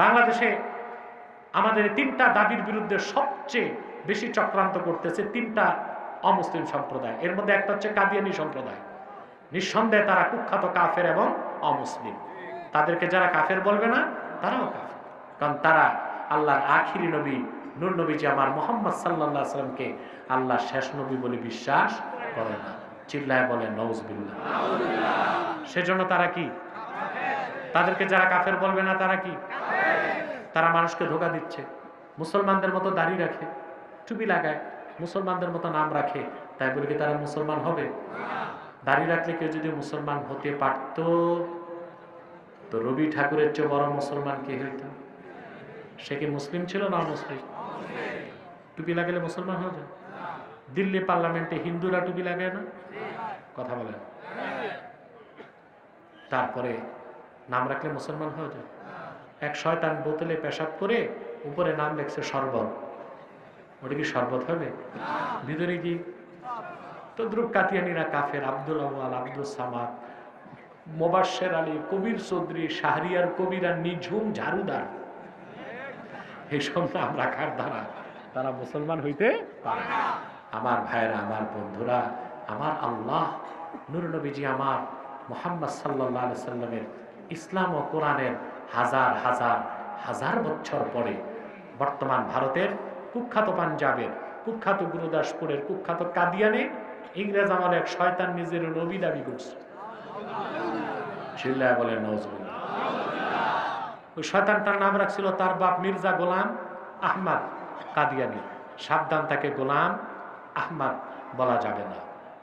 বাংলাদেশে আমাদের তিনটা দাবির বিরুদ্ধে সবচেয়ে বেশি চক্রান্ত করতেছে তিনটা অমুসলিম সম্প্রদায়। এর মধ্যে একটা হচ্ছে কাদিয়ানি সম্প্রদায়। নিঃসন্দেহে তারা কুখ্যাত কাফের এবং অমুসলিম। তাদেরকে যারা কাফের বলবে না তারাও কাফের। কারণ তারা আল্লাহর আখিরি নবী নূর নবীজি আমার মোহাম্মদ সাল্লাহ সাল্লামকে আল্লাহ শেষ নবী বলে বিশ্বাস করে না। চিল্লায় বলে নৌজবিল্লা সেজন্য তারা কি? তাদেরকে যারা কাফের বলবে না, তারা কি? তারা মানুষকে ধোকা দিচ্ছে। মুসলমানদের মতো দাড়ি রাখে, টুপি লাগায়, মুসলমানদের মতো নাম রাখে। তাই বলে কি তারা মুসলমান হবে? দাড়ি রাখলে কেউ যদি মুসলমান হতে পারত, তো রবি ঠাকুরের চেয়ে বড় মুসলমান কে হইত? সে কি মুসলিম ছিল না মুসলিম টুপি লাগালে মুসলমান হয়ে যায়? দিল্লি পার্লামেন্টে হিন্দুরা টুপি লাগায় না? কথা বলেন। তারপরে নাম রাখলে মুসলমান হয়ে যায়। এক শয়তান বোতলে পেশাব করে উপরে নাম লেখছে শরবত। ওটা কি শরবত হবে? ভিতরে কি? তদ্রুপ কাতিয়ানিরা কাফের আব্দুল আওয়াল আব্দুল সামাদ মোবাশ্বের আলী, কবির চৌধুরী, শাহরিয়ার কবিরা, নিঝুম ঝাড়ুদার এইসব নাম রাখার দ্বারা তারা মুসলমান হইতে পারে আমার ভাইয়েরা, আমার বন্ধুরা, আমার আল্লাহ, নুর নবীজি আমার মোহাম্মদ সাল্লাহ সাল্লামের ইসলাম ও কোরআনের হাজার হাজার হাজার বছর পরে বর্তমান ভারতের কুখ্যাত পাঞ্জাবের কুখ্যাত গুরুদাসপুরের কুখ্যাত কাদিয়ানে ইংরেজ আমার এক শয়তান নিজের নবী দাবি করছে। চিল্লায় বলে নজরুল ওই শয়তানটার নাম রাখছিল তার বাপ মির্জা গোলাম আহমদ কাদিয়ানি। সাবধান, তাকে গোলাম আহমদ বলা যাবে না।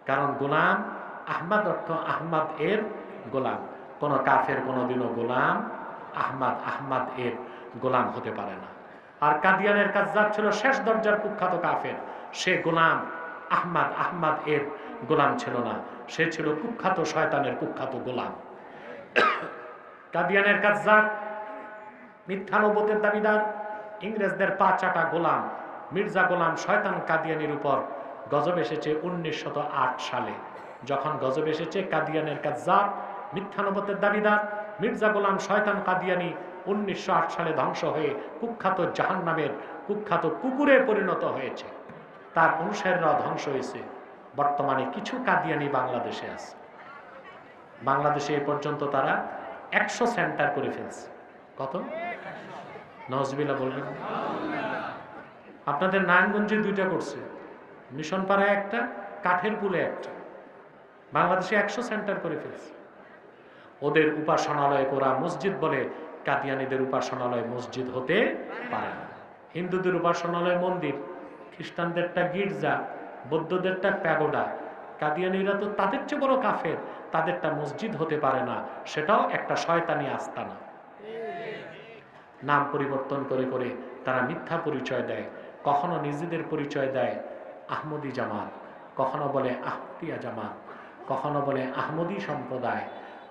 কারণ গোলাম আহমদ অর্থ আহমদ এর গোলাম। কোন কাফের কোনোদিনও গোলাম আহমাদ আহমদ এর গোলাম হতে পারে না। আর কাদিয়ানের কাজ্জাব ছিল শেষ দরজার কুখ্যাত কাফের। সে গোলাম আহমাদ আহমদ এর গোলাম ছিল না। সে ছিল কুখ্যাত শয়তানের কুখ্যাত গোলাম। কাদিয়ানের কাজ্জাব মিথ্যা নবতের দাবিদার, ইংরেজদের পা চাটা গোলাম, মির্জা গোলাম শয়তান কাদিয়ানির উপর গজব এসেছে উনিশশো আট সালে। যখন গজব এসেছে, কাদিয়ানের কাজ্জাব মিথ্যা নবতের দাবিদার মির্জা গোলাম শয়তান কাদিয়ানি উনিশশো আট সালে ধ্বংস হয়ে কুখ্যাত জাহান নামের কুখ্যাত কুকুরে পরিণত হয়েছে। তার অনুসারীরাও ধ্বংস হয়েছে। বর্তমানে কিছু কাদিয়ানি বাংলাদেশে আছে। বাংলাদেশে এ পর্যন্ত তারা একশো সেন্টার করে ফেলছে। কত? নজবিলা বলবেন? আপনাদের নারায়ণগঞ্জে দুইটা করছে। মিশন পাড়ায় একটা কাঠের পুলে একটা। বাংলাদেশে একশো সেন্টার করে ফেলছে। ওদের উপাসনালয় করা মসজিদ বলে কাদিয়ানিদের উপাসনালয় মসজিদ হতে পারে না। হিন্দুদের উপাসনালয় মন্দির, খ্রিস্টানদেরটা গির্জা, বৌদ্ধদেরটা প্যাগোডা, কাদিয়ানিরা তো তাদের চেয়ে বড় কাফের, তাদেরটা মসজিদ হতে পারে না, সেটাও একটা শয়তানি আস্তানা। নাম পরিবর্তন করে করে তারা মিথ্যা পরিচয় দেয়, কখনো নিজেদের পরিচয় দেয় আহমদি জামাত, কখনো বলে আহমদিয়া জামাত, কখনো বলে আহমদি সম্প্রদায়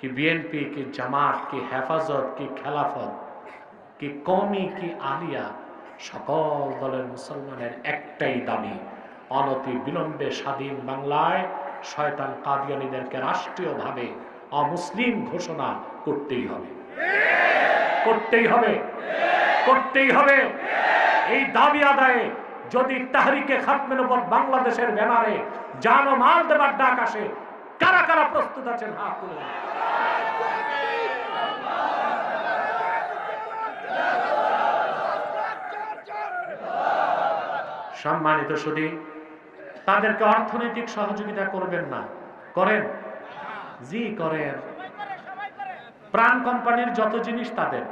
কি বিএনপি কি জামাত কি হেফাজত কি খেলাফত কি কমি কি আলিয়া সকল দলের মুসলমানের একটাই দাবি, অনতি বিলম্বে স্বাধীন বাংলায় শয়তান কাদিয়ানিদেরকে রাষ্ট্রীয়ভাবে অমুসলিম ঘোষণা করতেই হবে। করতেই হবে। করতেই হবে। এই দাবি আদায়ে যদি তাহরিকে খাতমের উপর বাংলাদেশের ব্যানারে জান মাল দেবার ডাক আসে কারা কারা প্রস্তুত আছেন? হাত তুলে সম্মানিত সুদী, তাদেরকে অর্থনৈতিক সহযোগিতা করবেন না। করেন? জি, করেন। প্রাণ কোম্পানির যত জিনিস তাদের,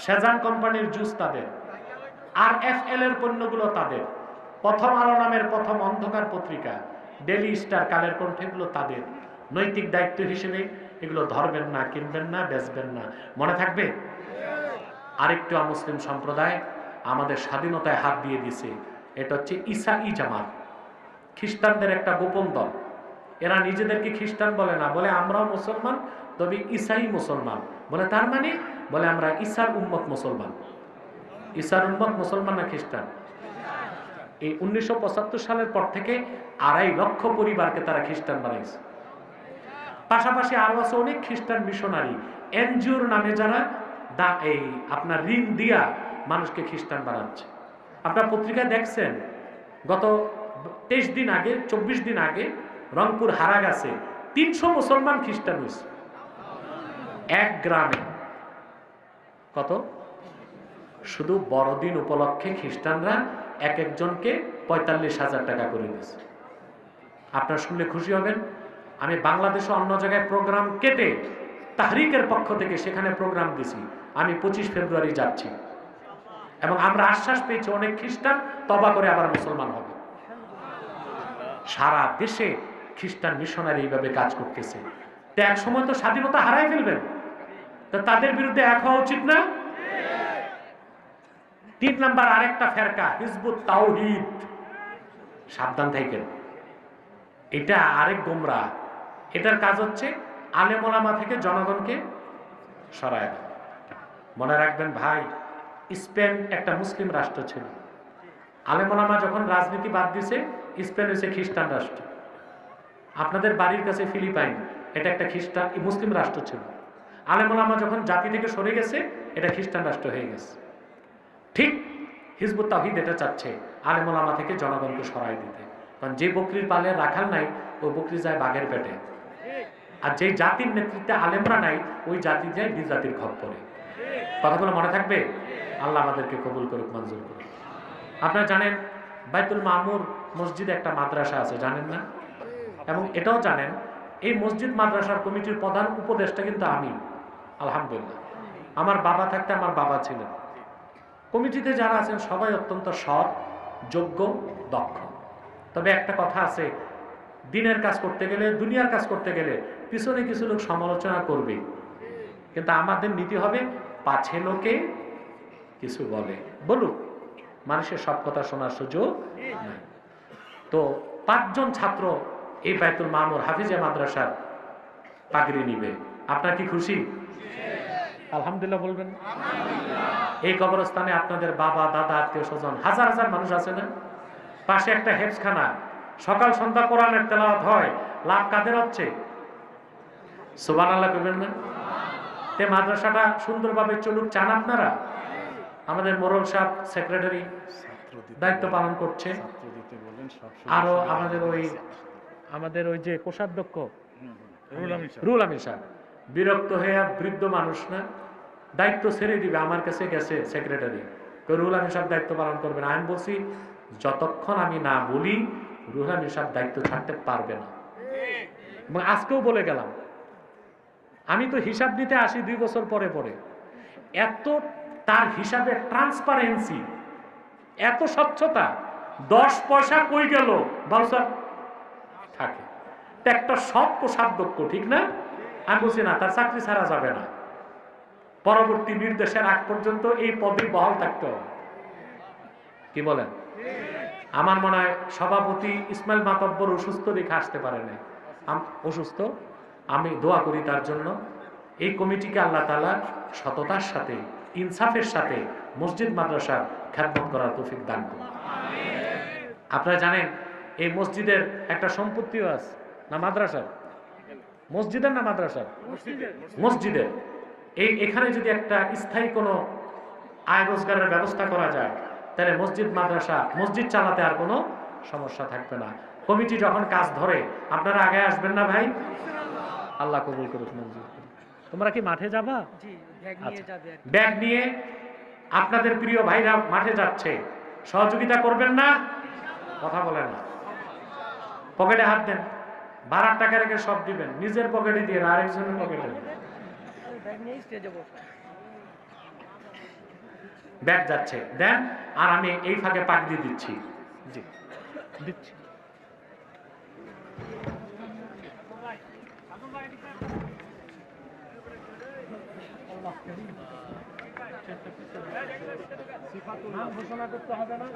সেজান কোম্পানির জুস তাদের, আর এফ এল এর পণ্যগুলো তাদের। প্রথম আলো নামের প্রথম অন্ধকার পত্রিকা। ডেলি স্টার কালের কণ্ঠেগুলো তাদের। নৈতিক দায়িত্ব হিসেবে এগুলো ধরবেন না, কিনবেন না, বেচবেন না। মনে থাকবে? আরেকটু মুসলিম সম্প্রদায় আমাদের স্বাধীনতায় হাত দিয়ে দিছে এটা হচ্ছে ইসা ই জামাত। খ্রিস্টানদের একটা গোপন দল। এরা নিজেদেরকে খ্রিস্টান বলে না, বলে আমরাও মুসলমান, তবে ইসাই মুসলমান। বলে তার মানে? বলে আমরা ইসার উম্মত মুসলমান। ইসার উম্মত মুসলমান না খ্রিস্টান? এই উনিশশো পঁচাত্তর সালের পর থেকে আড়াই লক্ষ পরিবারকে তারা খ্রিস্টান বানাইছে। পাশাপাশি আরও আছে অনেক খ্রিস্টান মিশনারি। এনজিওর নামে যারা এই আপনার ঋণ দিয়া মানুষকে খ্রিস্টান বানাচ্ছে। আপনার পত্রিকায় দেখছেন, গত তেইশ দিন আগে, চব্বিশ দিন আগে রংপুর হারা গেছে তিনশো মুসলমান খ্রিস্টান হয়েছে এক গ্রামে। কত? শুধু বড়দিন উপলক্ষে খ্রিস্টানরা এক একজনকে পঁয়তাল্লিশ হাজার টাকা করে দিয়েছে। আপনারা শুনলে খুশি হবেন, আমি বাংলাদেশে অন্য জায়গায় প্রোগ্রাম কেটে তাহরিকের পক্ষ থেকে সেখানে প্রোগ্রাম দিছি। আমি পঁচিশ ফেব্রুয়ারি যাচ্ছি। এবং আমরা আশ্বাস পেয়েছি, অনেক খ্রিস্টান তবা করে আবার মুসলমান হবে। সারা দেশে খ্রিস্টান মিশনারি এইভাবে কাজ করতেছে। তো এক সময় তো স্বাধীনতা হারাই ফেলবেন। তো তাদের বিরুদ্ধে এক হওয়া উচিত না। তিন নাম্বার আরেকটা ফেরকা, হিজবুত তাওহিদ। সাবধান থাকেন এটা আরেক গোমরা। এটার কাজ হচ্ছে আলেমোলামা থেকে জনগণকে সরায় মনে রাখবেন ভাই, স্পেন একটা মুসলিম রাষ্ট্র ছিল। আলেমোলামা যখন রাজনীতি বাদ দিছে, স্পেন হয়েছে খ্রিস্টান রাষ্ট্র। আপনাদের বাড়ির কাছে ফিলিপাইন, এটা একটা খ্রিস্টান মুসলিম রাষ্ট্র ছিল। আলেমোলামা যখন জাতি থেকে সরে গেছে, এটা খ্রিস্টান রাষ্ট্র হয়ে গেছে। ঠিক হিজবুত তাহিদ এটা চাচ্ছে আলেমোলামা থেকে জনগণকে সরাই দিতে। কারণ যে বকরির পালে রাখাল নাই, ওই বকরি যায় বাঘের পেটে। আর যে জাতির নেতৃত্বে আলেমরা নাই, ওই জাতি যায় বিজাতির ঘর পড়ে। কথাগুলো মনে থাকবে? আল্লাহ আমাদেরকে কবুল করুক, মঞ্জুর করুক। আপনারা জানেন বাইতুল মামুর মসজিদে একটা মাদ্রাসা আছে, জানেন না? এবং এটাও জানেন, এই মসজিদ মাদ্রাসার কমিটির প্রধান উপদেষ্টা কিন্তু আমি, আলহামদুলিল্লাহ। আমার বাবা থাকতে আমার বাবা ছিলেন। কমিটিতে যারা আছেন, সবাই অত্যন্ত সৎ, যোগ্য, দক্ষ। তবে একটা কথা আছে, দিনের কাজ করতে গেলে, দুনিয়ার কাজ করতে গেলে পিছনে কিছু লোক সমালোচনা করবে। কিন্তু আমাদের নীতি হবে, পাছে লোকে কিছু বলে। বলুক, মানুষের সব কথা শোনার সুযোগ তো পাঁচজন ছাত্র এই বাইতুল মামুর হাফিজা মাদ্রাসার পাগড়ি নিবে। আপনার কি খুশি? আলহামদুলিল্লাহ বলবেন। এই কবরস্থানে আপনাদের বাবা দাদা আত্মীয় স্বজন হাজার হাজার মানুষ আছে না? পাশে একটা হেফসখানা সকাল সন্ধ্যা কোরআনের তেলাওয়াত হয়। লাভ কাদের হচ্ছে? সুবান আল্লাহ করবেন না? তে মাদ্রাসাটা সুন্দরভাবে চলুক চান আপনারা? আমাদের মোরল সাহেব সেক্রেটারি দায়িত্ব পালন করছে। আরও আমাদের ওই আমাদের ওই যে কোষাধ্যক্ষ রুল আমিন সাহেব। বিরক্ত হয়ে বৃদ্ধ মানুষ না, দায়িত্ব ছেড়ে দিবে, আমার কাছে গেছে সেক্রেটারি রুল আমিন সাহেব দায়িত্ব পালন করবেন আমি বলছি, যতক্ষণ আমি না বলি রুল আমিন সাহেব দায়িত্ব ছাড়তে পারবে না। আজকেও বলে গেলাম, আমি তো হিসাব দিতে আসি দুই বছর পরে পরে। এত তার হিসাবে ট্রান্সপারেন্সি এত স্বচ্ছতা, দশ পয়সা কই গেল? বাউসার থাকে। একটা সব কোষাধ্যক্ষ ঠিক না? আমি বলছি না তার চাকরি ছাড়া যাবে না। পরবর্তী নির্দেশের আগ পর্যন্ত এই পদে বহাল থাকতে হবে। কি বলেন? আমার মনে হয় সভাপতি ইসমাইল মাতব্বর অসুস্থ দেখে আসতে পারে না অসুস্থ? আমি দোয়া করি তার জন্য। এই কমিটিকে আল্লাহ তালা সততার সাথে ইনসাফের সাথে মসজিদ মাদ্রাসার খ্যাতমত করার তৌফিক দান করুন। আপনারা জানেন এই মসজিদের একটা সম্পত্তিও আছে না মাদ্রাসার? মসজিদের না মাদ্রাসার? মসজিদের এই এখানে যদি একটা স্থায়ী কোনো আয় রোজগারের ব্যবস্থা করা যায় তাহলে মসজিদ মাদ্রাসা মসজিদ চালাতে আর কোনো সমস্যা থাকবে না। কমিটি যখন কাজ ধরে আপনারা আগে আসবেন না ভাই? আল্লাহ কবুল করুক মঞ্জুর তোমরা কি মাঠে যাবা? ব্যাগ নিয়ে আচ্ছা। ব্যাগ নিয়ে আপনাদের প্রিয় ভাইরা মাঠে যাচ্ছে। সহযোগিতা করবেন না? কথা বলেন না। পকেটে হাত দেন। ভাড়ার টাকা রেখে সব দিবেন নিজের পকেটে দিয়ে আর একজনের পকেটে ব্যাগ যাচ্ছে। দেন আর আমি এই ফাঁকে পাক দিয়ে দিচ্ছি। দিচ্ছি। ঘোষণা করতে হবে না?